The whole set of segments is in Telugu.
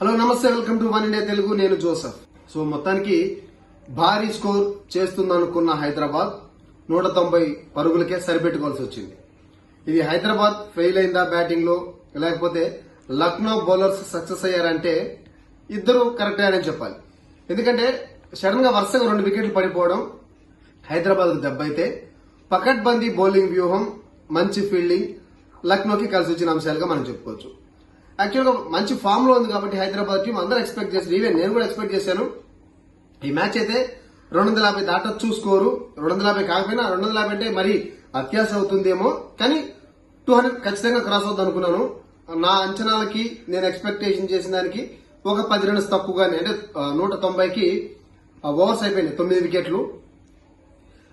హలో నమస్తే welcome to One India Telugu. నేను జోసఫ్. సో మొత్తానికి భారీ స్కోర్ చేస్తుందనుకున్న హైదరాబాద్ నూట తొంభై పరుగులకే సరిపెట్టుకోవాల్సి వచ్చింది. ఇది హైదరాబాద్ ఫెయిల్ అయిందా బ్యాటింగ్లో లేకపోతే లక్నో బౌలర్స్ సక్సెస్ అయ్యారంటే ఇద్దరు కరెక్ట్ అని చెప్పాలి. ఎందుకంటే సడన్గా వరుసగా రెండు వికెట్లు పడిపోవడం హైదరాబాద్ దెబ్బ అయితే పకడ్బందీ బౌలింగ్ వ్యూహం మంచి ఫీల్డింగ్ లక్నోకి కలిసి వచ్చిన అంశాలుగా మనం చెప్పుకోవచ్చు. యాక్చువల్గా మంచి ఫామ్లో ఉంది కాబట్టి హైదరాబాద్ టీం అందరూ ఎక్స్పెక్ట్ చేశారు ఈవెన్ నేను కూడా ఎక్స్పెక్ట్ చేశాను. ఈ మ్యాచ్ అయితే రెండు వందల యాభై దాటొచ్చు స్కోరు. రెండు వందల యాభై కాకపోయినా రెండు వందల యాభై అంటే మరీ అత్యాశ అవుతుందేమో. కానీ టూ హండ్రెడ్ ఖచ్చితంగా క్రాస్ అవుతుంది అనుకున్నాను. నా అంచనాలకి నేను ఎక్స్పెక్టేషన్ చేసిన దానికి ఒక పది రన్స్ తక్కువగానే అంటే నూట తొంభైకి ఓవర్స్ అయిపోయినాయి. తొమ్మిది వికెట్లు.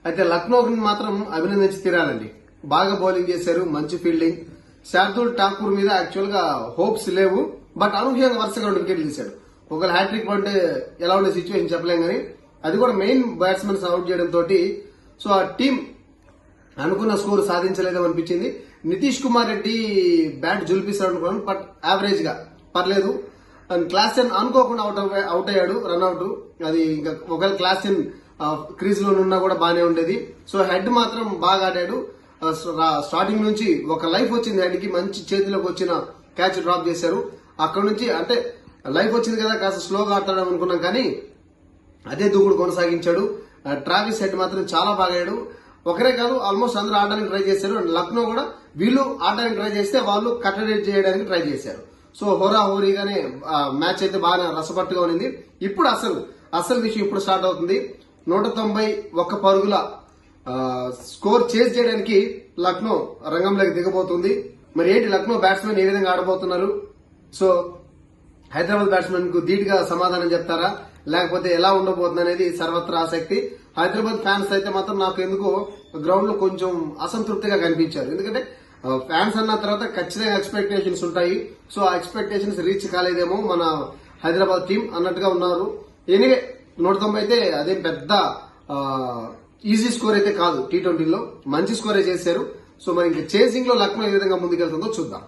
అయితే లక్నోకి మాత్రం అభినందించి తీరాలండి. బాగా బౌలింగ్ చేశారు. మంచి ఫీల్డింగ్ శార్దుల్ ఠాకూర్ మీద యాక్చువల్గా హోప్స్ లేవు. బట్ అనూహ్యంగా వరుసగా రెండు వికెట్లు తీశాడు. ఒకవేళ హ్యాట్రిక్ అంటే ఎలా ఉండే సిచ్యువేషన్ చెప్పలేం కానీ అది కూడా మెయిన్ బ్యాట్స్మెన్స్ అవుట్ చేయడం తోటి సో ఆ టీం అనుకున్న స్కోర్ సాధించలేదని అనిపించింది. నితీష్ కుమార్ రెడ్డి బ్యాట్ జులిపిస్తాడు అనుకున్నాను బట్ యావరేజ్గా పర్లేదు. అండ్ క్లాస్ టెన్ అనుకోకుండా అవుట్ అవ్వ- అవుట్ అయ్యాడు రన్అట్ అది ఇంకా ఒకవేళ క్లాస్ టెన్ క్రీజ్లో ఉన్నా కూడా బాగానే ఉండేది. సో హెడ్ మాత్రం బాగా ఆడాడు. స్టార్టింగ్ నుంచి ఒక లైఫ్ వచ్చింది ఆయనకి మంచి చేతిలోకి వచ్చిన క్యాచ్ డ్రాప్ చేశారు. అక్కడ నుంచి అంటే లైఫ్ వచ్చింది కదా కాస్త స్లోగా ఆడతాడు అనుకున్నాం కానీ అదే దూకుడు కొనసాగించాడు. ట్రాఫిక్ ట్రావిస్ హెడ్ మాత్రం చాలా బాగా ఆడాడు. ఒకరే కాదు ఆల్మోస్ట్ అందరూ ఆడడానికి ట్రై చేశారు. అండ్ లక్నో కూడా వీళ్ళు ఆడడానికి ట్రై చేస్తే వాళ్ళు కట్టడేట్ చేయడానికి ట్రై చేశారు. సో హోరా హోరీగానే మ్యాచ్ అయితే బాగా రసపట్టుగా ఉంది ఇప్పుడు అసలు అసలు విషయం ఇప్పుడు స్టార్ట్ అవుతుంది. నూట తొంభై ఒక్క పరుగుల స్కోర్ చేజ్ చేయడానికి లక్నో రంగంలోకి దిగబోతుంది. మరి ఏంటి లక్నో బ్యాట్స్మెన్ ఏ విధంగా ఆడబోతున్నారు? సో హైదరాబాద్ బ్యాట్స్మెన్కు ధీటుగా సమాధానం చెప్తారా? లేకపోతే ఎలా ఉండబోతుంది అనేది సర్వత్రా ఆసక్తి. హైదరాబాద్ ఫ్యాన్స్ అయితే మాత్రం నాకు ఎందుకో గ్రౌండ్లో కొంచెం అసంతృప్తిగా కనిపించారు. ఎందుకంటే ఫ్యాన్స్ అన్న తర్వాత ఖచ్చితంగా ఎక్స్పెక్టేషన్స్ ఉంటాయి. సో ఆ ఎక్స్పెక్టేషన్స్ రీచ్ కాలేదేమో మన హైదరాబాద్ టీం అన్నట్టుగా ఉన్నారు. ఎనివే నూట తొంభై అయితే అదేం పెద్ద ఈజీ స్కోర్ అయితే కాదు టీ ట్వంటీలో. మంచి స్కోరే చేశారు. సో మరి ఇంకా చేసింగ్లో లక్నో ఏ విధంగా ముందుకెళ్తుందో చూద్దాం.